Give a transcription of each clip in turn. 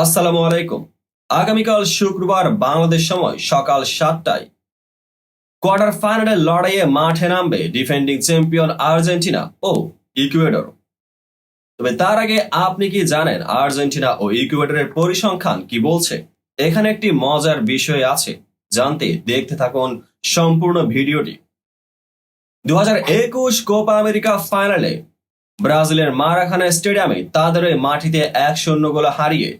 আসসালামু আলাইকুম। আগামীকাল শুক্রবার বাংলাদেশ সময় সকাল সাতটায়। কোয়ার্টার ফাইনালের লড়াইয়ে মাঠে নামবে ডিফেন্ডিং চ্যাম্পিয়ন আর্জেন্টিনা ও ইকুয়েডর। তবে তার আগে আপনি কি জানেন আর্জেন্টিনা ও ইকুয়েডরের পরিসংখ্যান কি বলছে? এখানে একটি মজার বিষয় আছে, জানতে দেখতে থাকুন সম্পূর্ণ ভিডিওটি। দু হাজার একুশ কোপা আমেরিকা ফাইনালে ব্রাজিলের মারাখানা স্টেডিয়ামে তাদের মাটিতে এক শূন্য গোলে হারিয়ে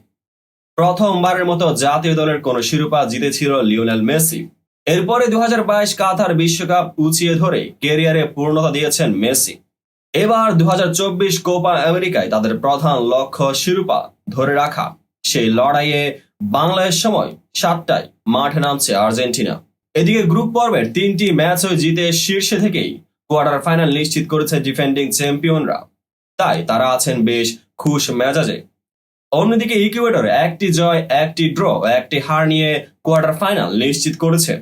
প্রথমবারের মতো জাতীয় দলের কোন শিরোপা জিতেছিল লিওনেল মেসি। এরপরে দু হাজার বাইশ কাতার বিশ্বকাপ উঁচিয়ে ধরে কেরিয়ারে পূর্ণতা দিয়েছেন মেসি। এবার দু কোপা আমেরিকায় তাদের প্রধান লক্ষ্য শিরোপা ধরে রাখা। সেই লড়াইয়ে বাংলাদেশ সময় সাতটায় মাঠে নামছে আর্জেন্টিনা। এদিকে গ্রুপ পর্বের তিনটি ম্যাচও জিতে শীর্ষে থেকেই কোয়ার্টার ফাইনাল নিশ্চিত করেছে ডিফেন্ডিং চ্যাম্পিয়নরা। তাই তারা আছেন বেশ খুশ মেজাজে। অন্যদিকে ইকুয়েডর একটি জয়, একটি ড্র একটি হার নিয়ে কোয়ার্টার ফাইনাল নিশ্চিত করেছে।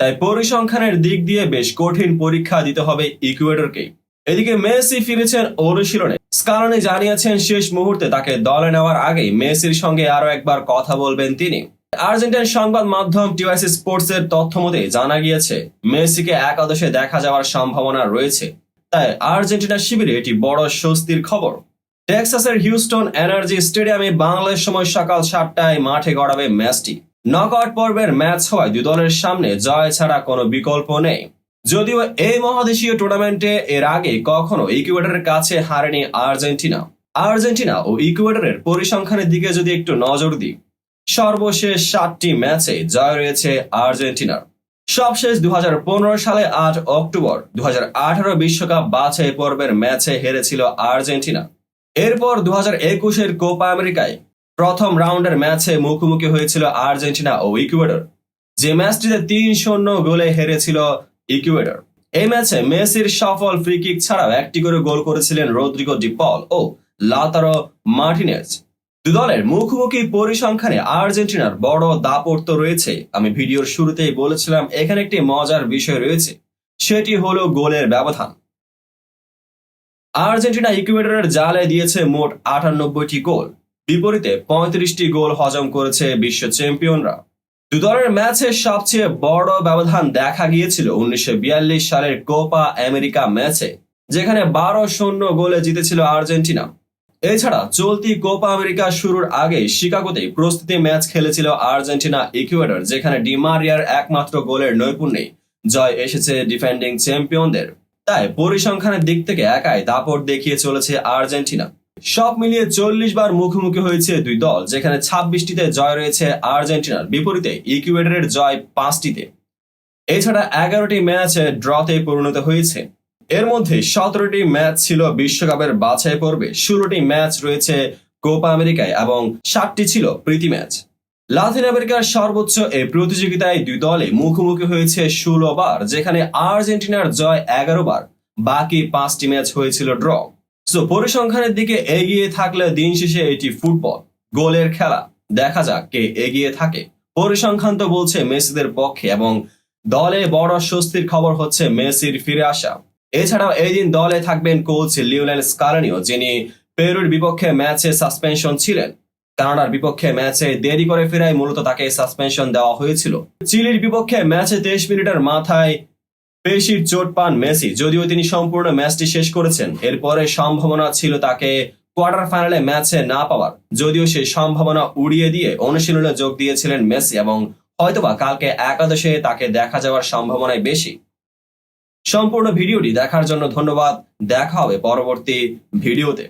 তাই পরিসংখ্যানের দিক দিয়ে বেশ কঠিন পরীক্ষা দিতে হবে ইকুয়েডরকে এদিকে মেসি ফিরেছেন অনুশীলনে। স্কালনি জানিয়েছেন শেষ মুহূর্তে তাকে দলে নেওয়ার আগেই মেসির সঙ্গে আরও একবার কথা বলবেন তিনি। আর্জেন্টিন সংবাদ মাধ্যম টিওয়াইসি স্পোর্টস এর তথ্য মতে জানা গিয়েছে, মেসিকে একাদশে দেখা যাওয়ার সম্ভাবনা রয়েছে। তাই আর্জেন্টিনা শিবিরে এটি বড় স্বস্তির খবর। টেক্সাসের হিউস্টন এনার্জি স্টেডিয়ামে বাংলাদেশ সময় সকাল সাতটায় মাঠে গড়াবে ম্যাচটি। নকআউট পর্বের ম্যাচ হওয়ায় দুই দলের সামনে জয় ছাড়া কোনো বিকল্প নেই। যদিও এই মহাদেশীয় টুর্নামেন্টে এর আগে কখনো ইকুয়েডরের কাছে হারেনি আর্জেন্টিনা। আর্জেন্টিনা ও ইকুয়েডরের পরিসংখ্যানের দিকে যদি একটু নজর দিই, সর্বশেষ সাতটি ম্যাচে জয় রয়েছে আর্জেন্টিনার। সবশেষ দু হাজার পনেরো সালে আট অক্টোবর দু বিশ্বকাপ বাছাই পর্বের ম্যাচে হেরেছিল আর্জেন্টিনা। এরপর দু হাজার একুশের কোপা আমেরিকায় প্রথম রাউন্ডের ম্যাচে মুখোমুখি হয়েছিল আর্জেন্টিনা ও ইকুয়েডর। যে ম্যাচটিতে তিন শূন্য গোলে হেরেছিল ইকুয়েডর। এই ম্যাচে মেসির সফল ফ্রি কিক ছাড়াও একটি করে গোল করেছিলেন রদ্রিগো ডিপল ও লাতারো মার্টিনেজ। দু দলের মুখোমুখি পরিসংখ্যানে আর্জেন্টিনার বড় দাপট রয়েছে। আমি ভিডিওর শুরুতেই বলেছিলাম, এখানে একটি মজার বিষয় রয়েছে। সেটি হলো গোলের ব্যবধান। আর্জেন্টিনা ইকুয়েডরের জালে দিয়েছে মোট আটানব্বইটি গোল। বিপরীতে পঁয়ত্রিশটি গোল হজম করেছে বিশ্ব চ্যাম্পিয়নরা। দু দলের ম্যাচে সবচেয়ে বড় ব্যবধান দেখা গিয়েছিল উনিশশো বিয়াল্লিশ সালের কোপা আমেরিকা ম্যাচে, যেখানে বারো শূন্য গোলে জিতেছিল আর্জেন্টিনা। এছাড়া চলতি কোপা আমেরিকা শুরুর আগে শিকাগোতে প্রস্তুতি ম্যাচ খেলেছিল আর্জেন্টিনা ইকুয়েডর যেখানে ডিমারিয়ার একমাত্র গোলের নৈপুণ্যে জয় এসেছে ডিফেন্ডিং চ্যাম্পিয়নদের তাই পরিসংখ্যানের দিক থেকে একাই দাপট দেখিয়ে চলেছে আর্জেন্টিনা। সব মিলিয়ে চল্লিশ বার মুখোমুখি হয়েছে দুই দল, যেখানে ছাব্বিশটিতে জয় রয়েছে আর্জেন্টিনার বিপরীতে ইকুয়েডরের জয় পাঁচটিতে। এছাড়া এগারোটি ম্যাচ ড্রতে পরিণত হয়েছে। এর মধ্যে সতেরোটি ম্যাচ ছিল বিশ্বকাপের বাছাই পর্বে ষোলোটি ম্যাচ রয়েছে কোপা আমেরিকায় এবং সাতটি ছিল প্রীতি ম্যাচ। লাতিন আমেরিকার সর্বোচ্চ এই প্রতিযোগিতায় দুই দলে মুখোমুখি হয়েছে ষোলো বার, যেখানে আর্জেন্টিনার জয় এগারো বার। বাকি পাঁচটি ম্যাচ হয়েছিল ড্র। সো, পরিসংখ্যানের দিকে এগিয়ে থাকলে দিন শেষে এটি ফুটবল, গোলের খেলা। দেখা যাক কে এগিয়ে থাকে। পরিসংখ্যান তো বলছে মেসিদের পক্ষে এবং দলে বড় স্বস্তির খবর হচ্ছে মেসির ফিরে আসা। এছাড়াও এই দিন দলে থাকবেন কোচ লিওনেল স্কালানিও, যিনি পেরুর বিপক্ষে ম্যাচে সাসপেনশন ছিলেন। কানাডার বিপক্ষে ম্যাচে দেরি করে ফেরায় মূলত তাকে সাসপেনশন দেওয়া হয়েছিল। চিলির বিপক্ষে ম্যাচে তেইশ মিনিটের মাথায় পেশির চোট পান মেসি, যদিও তিনি সম্পূর্ণ ম্যাচটি শেষ করেছেন। এরপরে সম্ভাবনা ছিল তাকে কোয়ার্টার ফাইনালে ম্যাচে না পাওয়ার, যদিও সেই সম্ভাবনা উড়িয়ে দিয়ে অনুশীলনে যোগ দিয়েছিলেন মেসি এবং হয়তোবা কালকে একাদশে তাকে দেখা যাওয়ার সম্ভাবনাই বেশি। সম্পূর্ণ ভিডিওটি দেখার জন্য ধন্যবাদ। দেখা হবে পরবর্তী ভিডিওতে।